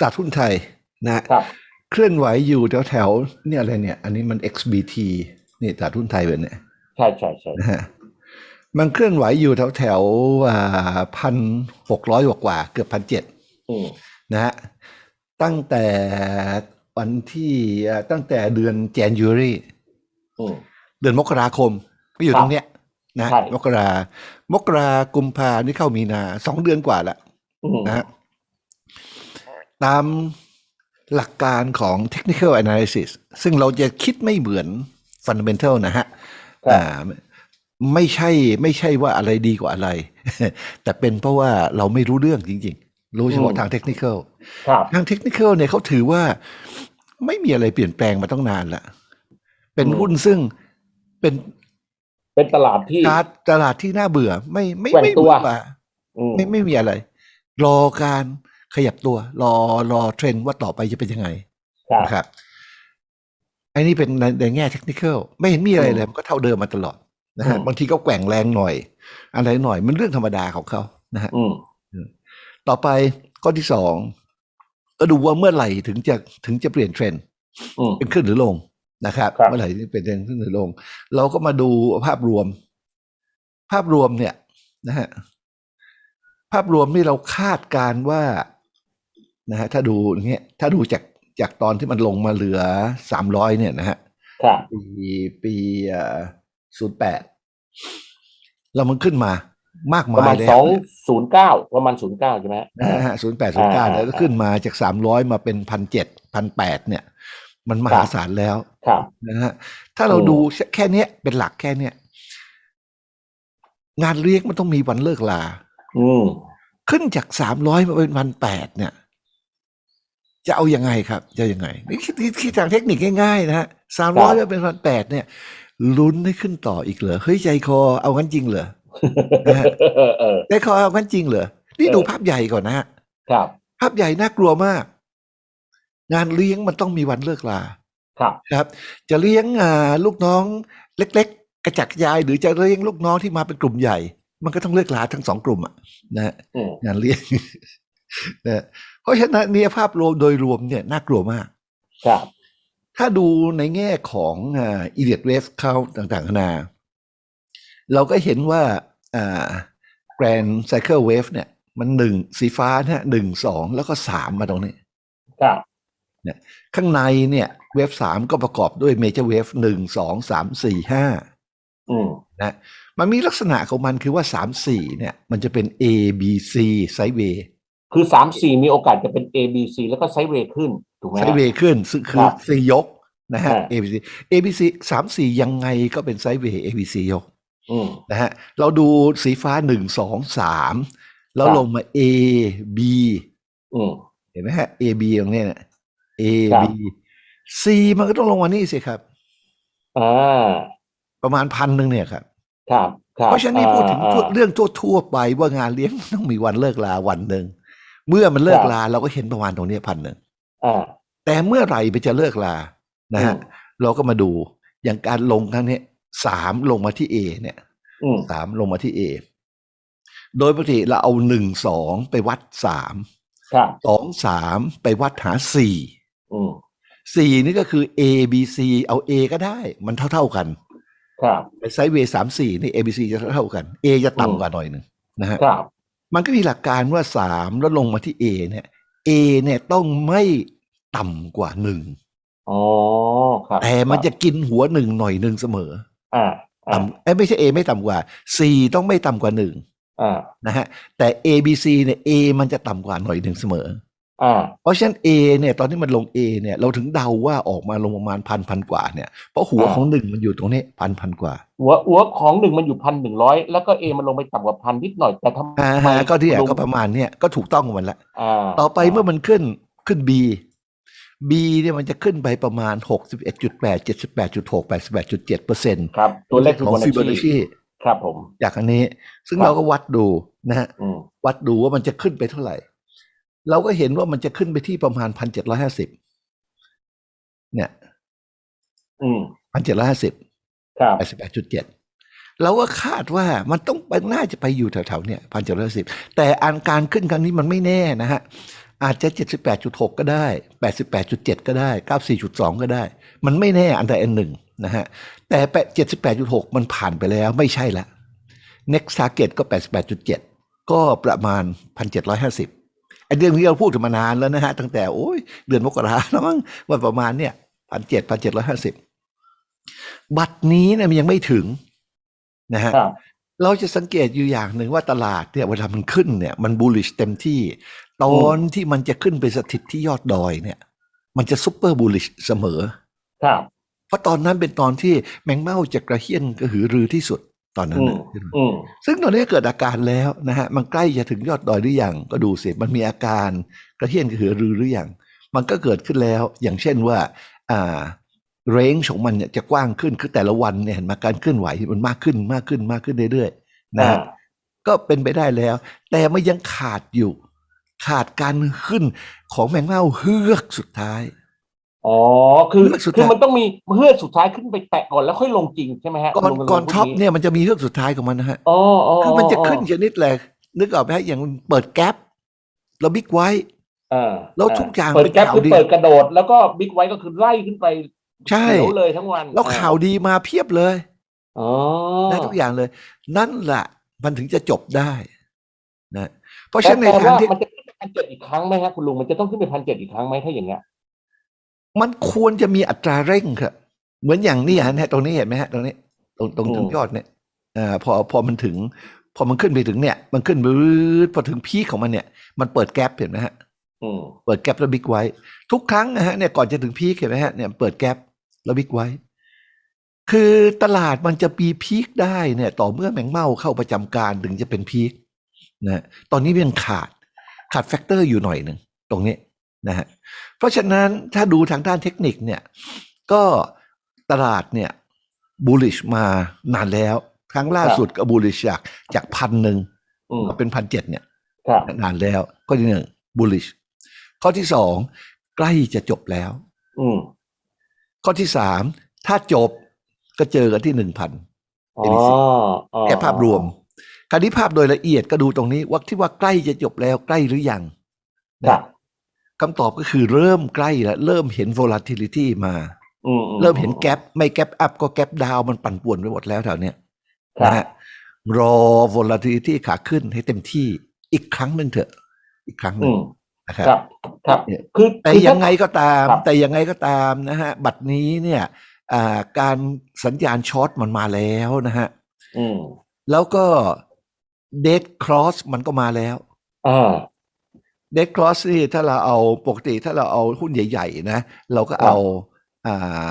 ตลาดหุ้นไทยนะฮะครับเคลื่อนไหวอยู่แถวแถวๆเนี่ยอะไรเนี่ย อันนี้มัน XBT นี่ตลาดหุ้นไทยเป็นเนี่ยใช่ใช่ใช่นะฮะมันเคลื่อนไหวอยู่แถวแถวพันหกร้อยกว่าๆเกือบพันเจ็ดอืมนะฮะตั้งแต่วันที่เอ่อตั้งแต่เดือน January อืมเดือนมกราคมก็อยู่ครับตรงเนี้ยนะใช่มกรามกรากุมภานี่เข้ามีนาสองเดือนกว่าแล้วอืมนะฮะ ตามหลักการของ technical analysis ซึ่งเราจะคิดไม่เหมือน fundamental นะฮะครับอ่าไม่ใช่ไม่ใช่ว่าอะไรดีกว่าอะไร แต่เป็นเพราะว่าเราไม่รู้เรื่องจริง ๆ รู้เฉพาะทางเทคนิคครับทางเทคนิคเนี่ยเขาถือว่าไม่มีอะไรเปลี่ยนแปลงมาต้องนานละเป็นอืมหุ้นซึ่งเป็นเป็นตลาดที่ตลาดตลาดที่น่าเบื่อ ไม่ไม่แกว่งไม่ตัวเบื่อกว่าอืมไม่ไม่มีอะไร รอการ ขยับตัว รอรอเทรนด์ว่าต่อไปจะเป็นยังไงครับนะครับไอ้นี่เป็นในในแง่เทคนิคไม่เห็นมีอะไรเลยมันก็เท่าเดิมมาตลอดนะฮะอืมบางทีก็แกว่งแรงหน่อย อะไรหน่อยมันเรื่องธรรมดาของเขานะฮะอืมต่อไปข้อที่สองก็ดูว่าเมื่อไหร่ถึงจะถึงจะเปลี่ยนเทรนด์อืมเป็นขึ้นหรือลงนะครับครับเมื่อไหร่ที่เป็นเทรนด์ขึ้นหรือลง เราก็มาดูภาพรวม ภาพรวมเนี่ยนะฮะภาพรวมนี่เราคาดการณ์ว่า นะฮะถ้าดูอย่างเงี้ยถ้าดูจากจากตอนที่มันลงมาเหลือสามร้อยเนี่ยนะฮะครับปีปีศูนย์แปดเรามันขึ้นมามากประมายมาณเลยสองศูนย์เก้าประมาณศูนย์เก้าใช่ไหมนะฮะศูนย์แปดศูนย์เก้าอ่าแล้วก็ขึ้นมาจากสามร้อยมาเป็นพันเจ็ดพันแปดเนี่ย มันมหาศาลแล้วครับนะฮะถ้าเราอืมดูแค่เนี้ยเป็นหลักแค่เนี้ยงานเลี้ยงมันต้องมีวันเลิกลาอืมขึ้นจากสามร้อยมาเป็นพันแปดเนี่ย จะเอายังไงครับจะยังไงนี่คิดคิดคิดทางเทคนิคง่ายๆนะฮะสามร้อยมาเป็นพันแปดเนี่ยลุ้นให้ขึ้นต่ออีกเหรอเฮ้ยใจคอเอางั้นจริงเหรอนะฮะเออเออใจคอเอางั้นจริงเหรอนี่เออดูภาพใหญ่ก่อนนะฮะครับ ภาพใหญ่น่ากลัวมาก งานเลี้ยงมันต้องมีวันเลิกลาครับครับ จะเลี้ยงอ่าลูกน้องเล็ก ๆ กระจัดกระจาย หรือจะเลี้ยงลูกน้องที่มาเป็นกลุ่มใหญ่ มันก็ต้องเลิกลาทั้งสองกลุ่มอะนะฮะอืมงานเลี้ยง นะเพราะฉะนั้นเนี่ยภาพรวมโดยรวมเนี่ยน่ากลัวมาก ครับ ถ้าดูในแง่ของอ่าอีเดียตเวฟเขาต่างๆนานาเราก็เห็นว่าอ่าแกรนไซเคิลเวฟเนี่ย มันหนึ่งสีฟ้านะฮะหนึ่งสองแล้วก็สามมาตรงนี้ ครับข้างในเนี่ย เวฟสามก็ประกอบด้วยเมเจอร์เวฟหนึ่งสองสามสี่ห้าอืมนะมันมีลักษณะของมันคือว่าสามสี่เนี่ย มันจะเป็น A B C ไซด์เวย์ คือสามสี่มีโอกาสจะเป็น A B C แล้วก็ไซด์เวย์ขึ้น ถูกไหมไซด์เวย์ขึ้นซึ่งคือครับสี่ยกนะฮะอ่า A B C A B C สามสี่ยังไงก็เป็นไซด์เวย์ A B C ยกอืมนะฮะเราดูสีฟ้าหนึ่งสองสามแล้วครับลงมา A B อืมเห็นไหมฮะ A B ตรงเนี้ยเนี่ย A ครับ B C มันก็ต้องลงมานี่สิครับอ่าประมาณพันหนึ่งเนี่ยครับครับ ครับ เพราะฉะนั้นนี่พูดถึงอ่าทั่วเรื่องทั่วๆไปว่างานเลี้ยงต้องมีวันเลิกลาวันหนึ่ง เมื่อมันเลิกลาเราก็เห็นประมาณตรงเนี้พันหนึ่งอ่าแต่เมื่อไหร่ไปจะเลิกลานะฮะอืมเราก็มาดูอย่างการลงครั้งนี้สามลงมาที่ A เนี่ยอืมสามลงมาที่ A โดยปกติเราเอาหนึ่งสองไปวัดสามครับสองสามไปวัดหาสี่อืมสี่นี่ก็คือ A B C เอา A ก็ได้ มันเท่าเท่าๆกัน ครับไซด์เวย์สามสี่นี่ A B C จะเท่าเท่าๆกัน A จะอืมต่ำกว่าหน่อยหนึ่งนะฮะครับ มันก็มีหลักการว่าสามแล้วลงมาที่ A เนี่ย A เนี่ยต้องไม่ต่ำกว่าหนึ่งอ๋อครับแต่มันจะกินหัวหนึ่งหน่อยหนึ่งเสมอ อ่าอ่าต่ำเอ้ยไม่ใช่ A ไม่ต่ำกว่า C ต้องไม่ต่ำกว่าหนึ่งอ่านะฮะแต่ A B C เนี่ย A มันจะต่ำกว่าหน่อยหนึ่งเสมออ่า เพราะฉะนั้น A เนี่ยตอนที่มันลง A เนี่ยเราถึงเดาว่าออกมาลงประมาณพันพันกว่าเนี่ยเพราะหัวอ่าของหนึ่งมันอยู่ตรงนี้พันพันกว่า หัวหัวของหนึ่งมันอยู่พันหนึ่งร้อยแล้วก็เอมันลงไปต่ำกว่าพันนิดหน่อยแต่ทำอ่าไมฮะก็ที่ลงก็ประมาณเนี่ยก็ถูกต้องของมันละอ่าต่อไปเมื่อมันขึ้นขึ้น B B เนี่ยมันจะขึ้นไปประมาณ 61.8 78.6 88.7เปอร์เซ็นต์ครับตัวเลขของฟิโบนัชชีครับผม จากอันนี้ ซึ่งครับเราก็วัดดูนะฮะอืมวัดดูว่ามันจะขึ้นไปเท่าไหร่ เราก็เห็นว่ามันจะขึ้นไปที่ประมาณ1,750เนี่ยอืม1,750ครับ88.7เราก็คาดว่ามันต้องไปน่าจะไปอยู่แถวๆเนี่ย1,750แต่อันการขึ้นครั้งนี้มันไม่แน่นะฮะ อาจจะ78.6ก็ได้88.7ก็ได้94.2ก็ได้ มันไม่แน่อันใดอันหนึ่งนะฮะ แต่แปด78.6มันผ่านไปแล้วไม่ใช่ละ next target ก็88.7ก็ประมาณ1,750ไอ เรื่องที่เราพูดกันมานานแล้วนะฮะตั้งแต่โอ้ยเดือนมกราแล้วมั้งว่าประมาณเนี่ย1,700 1,750บัตรนี้เนี่ยมันยังไม่ถึงนะฮะครับเราจะสังเกตอยู่อย่างหนึ่งว่าตลาดเนี่ยเวลามันขึ้นเนี่ย มันบูลลิชเต็มที่ ตอนที่มันจะขึ้นไปสถิตที่ยอดดอยเนี่ย มันจะซุปเปอร์บูลลิชเสมอ ครับ เพราะตอนนั้นเป็นตอนที่แมงเม่าจะกระเฮี้ยนกระหือรือที่สุด ตอนนั้นอืมน่ะอืมซึ่งตอนนี้เกิดอาการแล้วนะฮะ มันใกล้จะถึงยอดดอยหรือยัง ก็ดูสิ มันมีอาการกระเฮี้ยนกระหือรือหรือยัง มันก็เกิดขึ้นแล้ว อย่างเช่นว่า อ่า เรนจ์ของมันเนี่ยจะกว้างขึ้น คือแต่ละวันเนี่ยเห็นไหมาการเคลื่อนไหวมันมากขึ้นมากขึ้นมากขึ้นเรื่อยๆนะอ่าฮะก็เป็นไปได้แล้ว แต่มันยังขาดอยู่ ขาดการขึ้นของแมงเม่าเฮือกสุดท้าย อ๋อคือเลือกสุดท้ายคือมันต้องมีเพื่อกสุดท้ายขึ้นไปแตะก่อนแล้วค่อยลงจริงใช่ไหมฮะก่อนลุงก่อนลุงท็อปพูดเนี่ยมันจะมีเฮือกสุดท้ายของมันนะฮะอ๋ออ๋อคือมันจะขึ้นอ๋อชนิดแหละนึกออกไหมฮะอย่างเปิดแก๊ปแล้วบิ๊กไว้อ่าแล้วทุกอย่างเปิดเป็นแก๊ปข่าวคือดีเปิดกระโดด แล้วก็บิ๊กไว้ก็คือไล่ขึ้นไปใช่เขียวเลยทั้งวัน แล้วข่าวดีมาเพียบเลยอ๋อได้ทุกอย่างเลย นั่นแหละมันถึงจะจบได้นะเพราะแปลฉะนั้นในแปลทางว่าที่มันจะขึ้นไปพันเจ็ดอีกครั้งไหมครับคุณลุงมันจะต้องขึ้นไปพันเจ็ดอีกครั้งไหมถ้าอย่างเงี้ย มันควรจะมีอัตราเร่งครับเหมือนอย่างนี้ฮะเนี่ยตรงนี้เห็นไหมฮะตรงนี้ ตรงตรงตรงยอดเนี่ยอ่าพอพอมันถึง พอมันขึ้นไปถึงเนี่ย มันขึ้นบืดพอถึงพีคของมันเนี่ย มันเปิดแก๊ปเห็นไหมฮะอืมเปิดแก๊ปแล้วบิ๊กไว้ ทุกครั้งนะฮะเนี่ยก่อนจะถึงพีคเห็นไหมฮะเนี่ยเปิดแก๊ปแล้วบิ๊กไว้ คือตลาดมันจะมีพีคได้เนี่ย ต่อเมื่อแมงเม่าเข้าประจำการถึงจะเป็นพีคนะตอนนี้ยังขาดขาดแฟกเตอร์อยู่หน่อยหนึ่งตรงนี้ นะฮะเพราะฉะนั้นถ้าดูทางด้านเทคนิคเนี่ยก็ตลาดเนี่ยบูลลิชมานานแล้ว ครั้งล่าสุดก็บูลลิชจากจากพันหนึ่งอืมมาเป็นพันเจ็ดเนี่ยครับนานแล้วข้อที่หนึ่ง bullish ข้อที่สองใกล้จะจบแล้วอืมข้อที่สามถ้าจบก็เจอกันที่หนึ่งพันอ๋อ ABC อ๋อแค่ภาพรวมคราวนี้ภาพโดยละเอียดก็ดูตรงนี้ว่าที่ว่าใกล้จะจบแล้วใกล้หรือยังครับ คำตอบก็คือเริ่มใกล้แล้วเริ่มเห็น volatility มาอืมอืเริ่มเห็นแก p ไม่แก p อัพก็แก p ดาวมันปั่นป่วนไปหมดแล้วแถวเนี้ยครับนะฮะรอ volatility ขาขึ้นให้เต็มที่อีกครั้งหนึ่งเถอะ อีกครั้งหนึ่อืงมนะครับ ครับครับเนี่ยคือแต่คือยัถ้างไงก็ตามครับแต่ยังไงก็ตามนะฮะ บัตรนี้เนี่ยอ่าการสัญญาณช็อตมันมาแล้วนะฮะอืมแล้วก็เด d ครอสมันก็มาแล้วอ่า เด d ครอสนี่ถ้าเราเอาปกติถ้าเราเอาหุ้นใหญ่ ๆ นะ เราก็เอาอ่า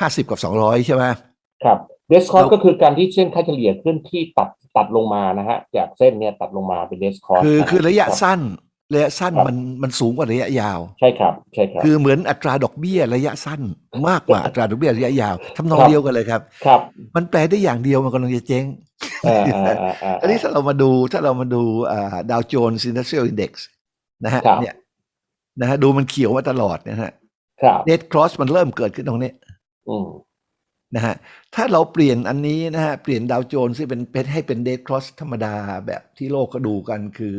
ห้าสิบกับสองร้อยใช่ไหมครับเดสคอร์แล้วก็คือการที่เส้นค่าเฉลี่ยขึ้นที่ตัดตัดลงมานะฮะจากเส้นเนี่ยตัดลงมาเป็นเดสคอร์คือคือระยะสั้นระยะสั้นครับมันมันสูงกว่าระยะยาว ใช่ครับใช่ครับ คือเหมือนอัตราดอกเบี้ยระยะสั้นมากกว่าอัตราดอกเบี้ยระยะยาวทำนองครับเดียวกันเลยครับ ครับ มันแปลได้อย่างเดียวมันกำลังจะเจ๊งอ่าอ่าอ่าอ่าอันนี้ถ้าเรามาดูถ้าเรามาดูอ่าดาวโจนส์อินดัสเทรียลอินเด็กซ์ นะฮะครับเนี่ยนะฮะดูมันเขียวมาตลอดนะฮะครับเด d ครอสมันเริ่มเกิดขึ้นตรงนี้อืมนะฮะถ้าเราเปลี่ยนอันนี้นะฮะเปลี่ยนดาวโจนส์ที่เป็นเป็นให้เป็นเด d ครอสธรรมดาแบบที่โลกก็ดูกันคือ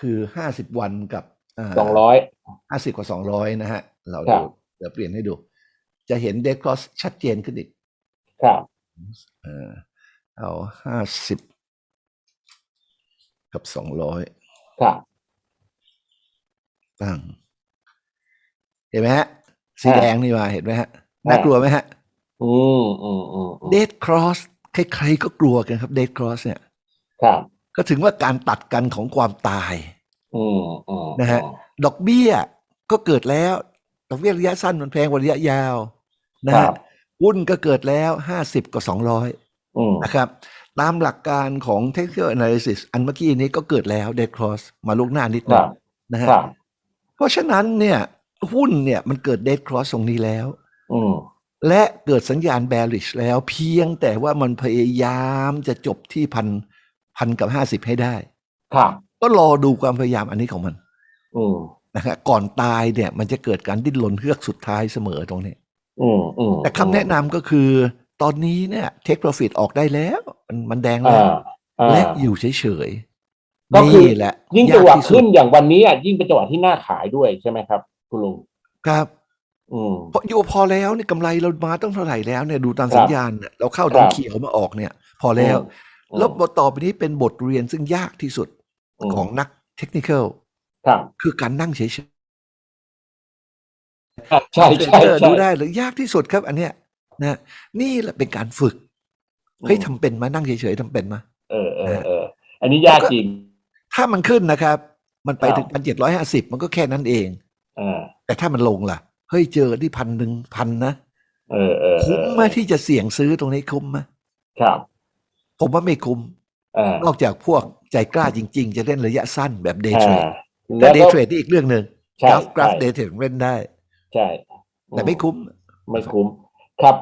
คือห้าสิบวันกับสองร้อยห้าสิบกับสองร้อยนะฮะ เราครัดูบเดี๋ยวเปลี่ยนให้ดู จะเห็นเด d ครอสชัดเจนขึ้นอีก ครับเออเอาห้าสิบกับสองร้อยครับ ตั้ง เห็นไหมฮะ สีอ่าแดงนี่มาเห็นไหมฮะ น่าอ่ากลัวไหมฮะอืมอืมอืมอืมเด d ครอสใครๆก็กลัวกันครับเด d ครอสเนี่ย ครับ ก็ถึงว่าการตัดกันของความตายอืมอืมนะฮะ ดอกเบี้ยก็เกิดแล้ว ดอกเบี้ยระยะสั้นมันแพงกว่าระยะยาว นะครัฮะบหุ้นก็เกิดแล้วห้าสิบกับสองร้อยอืมนะครับ ตามหลักการของ technical analysis อันเมื่อกี้นี้ก็เกิดแล้ว dead cross มาลูกหน้านิดหคนึรังบนะฮะค รับเพราะฉะนั้นเนี่ยหุ้นเนี่ยมันเกิด dead cross ตรงนี้แล้วอืมและเกิดสัญญาณ bearish แล้วเพียงแต่ว่ามันพยายามจะจบที่พันพันกับห้าสิบให้ได้ ครับ ก็รอดูความพยายามอันนี้ของมันอืมนะฮะก่อนตายเนี่ย มันจะเกิดการดิ้นรนเฮือกสุดท้ายเสมอตรงนี้อืมอืมแต่คำแนะนำก็คือ ตอนนี้เนี่ย take profit ออกได้แล้ว มันมันแดงอ่าแล้วอ่าและอยู่เฉย ก็คือนี่แหละยิ่งจังหวะยากที่สุขึ้ดนอย่างวันนี้อะยิ่งเป็นจังหวะที่น่าขายด้วยใช่ไหมครับ คุณลุงครับอืมเพราะอยู่พอแล้วนี่กำไรเรามาต้องเท่าไหร่แล้วเนี่ยดูตามครับสัญญาณเนี่ยเราเข้าครัตรงบเขียวมาออกเนี่ย พอแล้วอืมแล้วบทต่อไปนี้เป็นบทเรียนซึ่งยากที่สุดอืมของนักเทคนิคอลครับคือการนั่งเฉยใช่ๆใช่เทรดเดอร์ใช่ดูได้หรือยากที่สุดครับ อันเนี้ยนะนี่แหละเป็นการฝึกเฮ้ยทำเป็นมานั่งเฉยๆทำเป็นมาเออเออเอออันนี้ยากจริง ถ้ามันขึ้นนะครับ มันไปครับถึงพันเจ็ดร้อยห้าสิบมันก็แค่นั้นเองอ่าแต่ถ้ามันลงล่ะ เฮ้ยเจอที่พันหนึ่งพันนะเออเออเออคุ้มไหมาที่จะเสี่ยงซื้อตรงนี้คุ้มไหมครับ ผมว่าไม่คุ้มอ่านอกจากพวกใจกล้าจริง ๆ จะเล่นระยะสั้นแบบเดย์อ่าเทรดแล้แต่วเดก็ย์เทรดนี่อีกเรื่องหนึ่งใช่กราฟกราฟใช่เดย์เทรดเล่นได้ ใช่ แต่ไม่คุ้ม ไม่คุ้ม ครับ